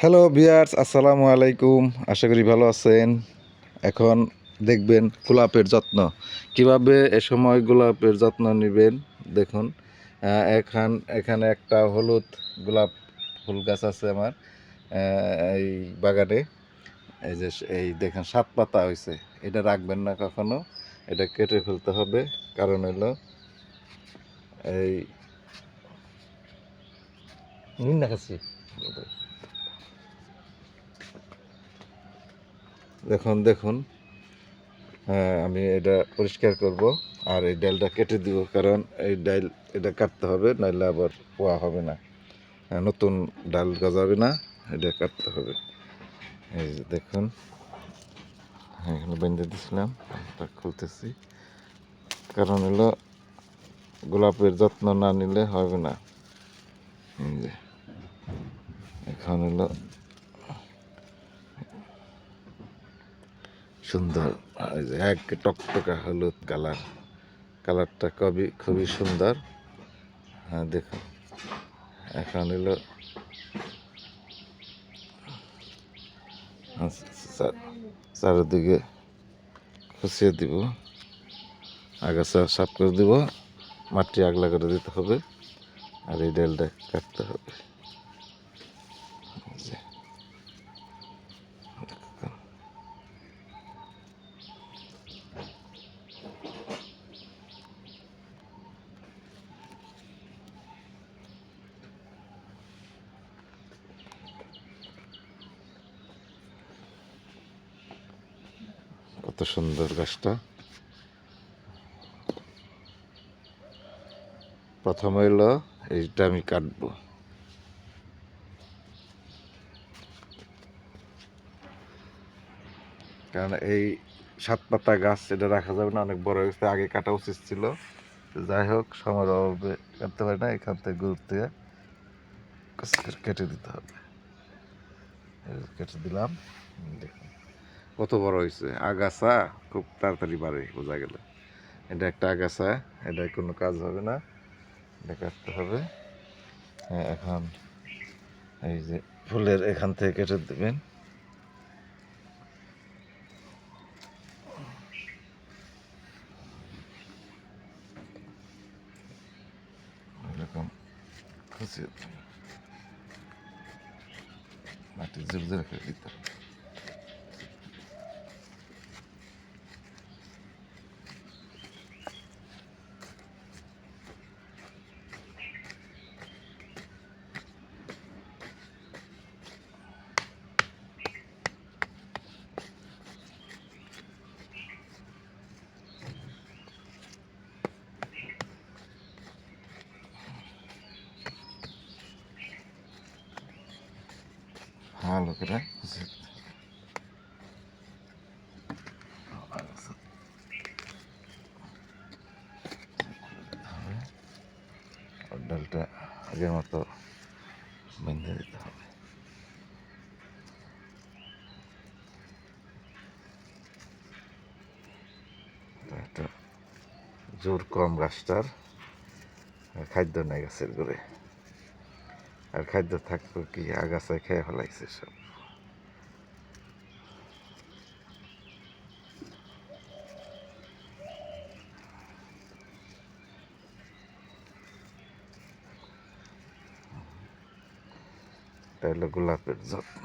Hello বিয়ার্স আসসালামু আলাইকুম আশা করি ভালো আছেন। এখন দেখবেন গোলাপের যত্ন। কীভাবে এ সময় গোলাপের যত্ন নেবেন? দেখুন এখান, এখানে একটা হলুদ গোলাপ ফুল গাছ আছে আমার এই বাগানে। এই যে, এই দেখেন, সাত পাতা হয়েছে এটা রাখবেন না কখনো। এটা কেটে ফেলতে হবে। কারণ হলো, এই নিন না দেখুন দেখুন। হ্যাঁ আমি এটা পরিষ্কার করব আর এই ডালটা কেটে দিব কারণ এই ডাল এটা কাটতে হবে নাহলে আবার পোয়া হবে না। হ্যাঁ, নতুন ডাল গজাবে না এটা কাটতে হবে। এই যে দেখুন এখানে বেঁধে দিছিলাম তা খুলতেছি। কারণ হলো গোলাপের যত্ন না নিলে হবে না। এখন হলো সুন্দর। এক টকটকা হলুদ কালার। কালারটা কবি খুবই সুন্দর। হ্যাঁ দেখুন। এখন হলো হ্যাঁ, চা- চারিদিকে খুশিয়ে দিব। আগাছা সাফ করে দিব। মাটি আগলা করে দিতে হবে। আর এই ডালটা কাটতে হবে। কত সুন্দর গাছটা প্রথম হইল এইটা আমি কাটবো কারণ এই সাত পাতা গাছ এটা রাখা যাবে না, অনেক বড় হয়েছে, আগে কাটা উচিত ছিল। যাই হোক, সময়ের অভাবে কাটতে পারি না, এখান থেকে গুরুত্ব কেটে দিতে হবে। কেটে দিলাম, দেখুন। কত বড় হয়েছে আগাছা খুব তাড়াতাড়ি বাড়ে বোঝা গেল। এটা একটা আগাছা এটা কোনো কাজ হবে না। এটা কাটতে হবে। হ্যাঁ, এখন এই যে ফুলের এখান থেকে কেটে দেবেন। এরকম খুশি মাটি জোর জোরে করে দিতে হবে। ভালো করে ডালটা আগের মতো বেঁধে দিতে হবে জোর কম গাছটার খাদ্য নাই গাছের করে আর খাদ্য থাকতো কি? আগাছায় খেয়ে ফেলাইছে সব। তাহলে গোলাপের যত্ন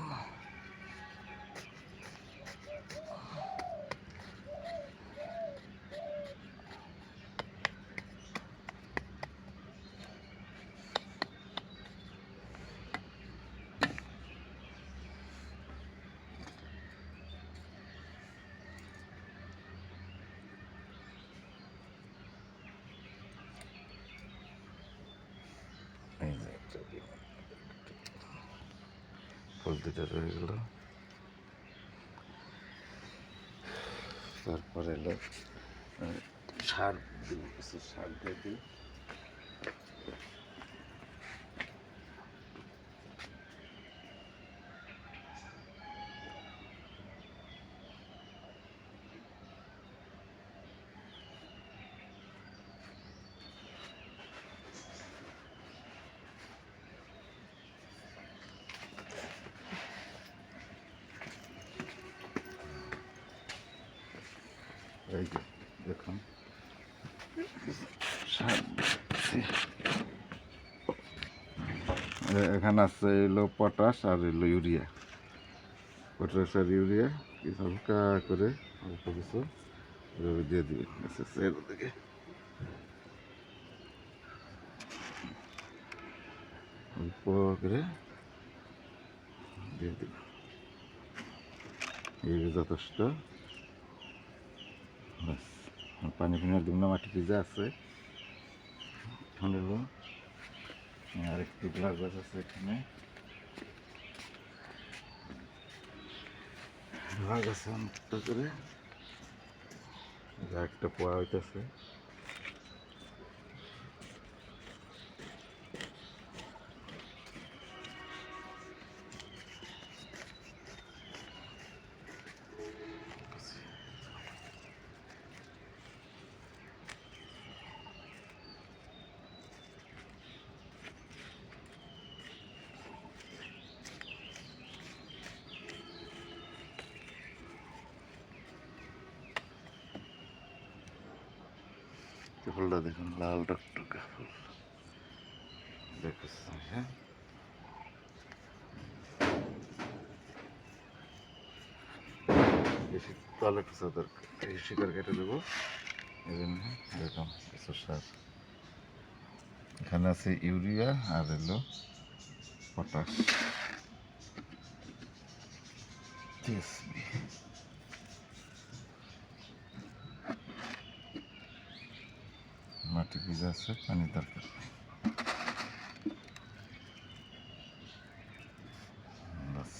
এই যে একটা দিলাম। ফুল দুটো রয়ে গেল। তারপরে এলো সার দিয়ে সার দিয়ে দিই। এই যে দেখুন এখানে আছে এলো পটাশ আর এলো ইউরিয়া। পটাশ আর ইউরিয়া কিছু হালকা করে অল্প কিছু দিয়ে দিবেন। এসে এর দিকে অল্প করে দিয়ে দিন এই যথেষ্ট। আর পানি ফিনে দিব না মাটি ভিজা আছে আর একটু গ্লাস গাছ আছে এখানে। ভাগ আছে অনেকটা করে। একটা পোয়া হইতেছে। ফুলটা দেখুন, লাল টকটকে ফুল। দেখেছেন হ্যাঁ? বেশি দেবো। সার। এখানে আছে ইউরিয়া আর এলো পটাশ। মাটি ভিজা আছে পানি দরকার নেই। বাস,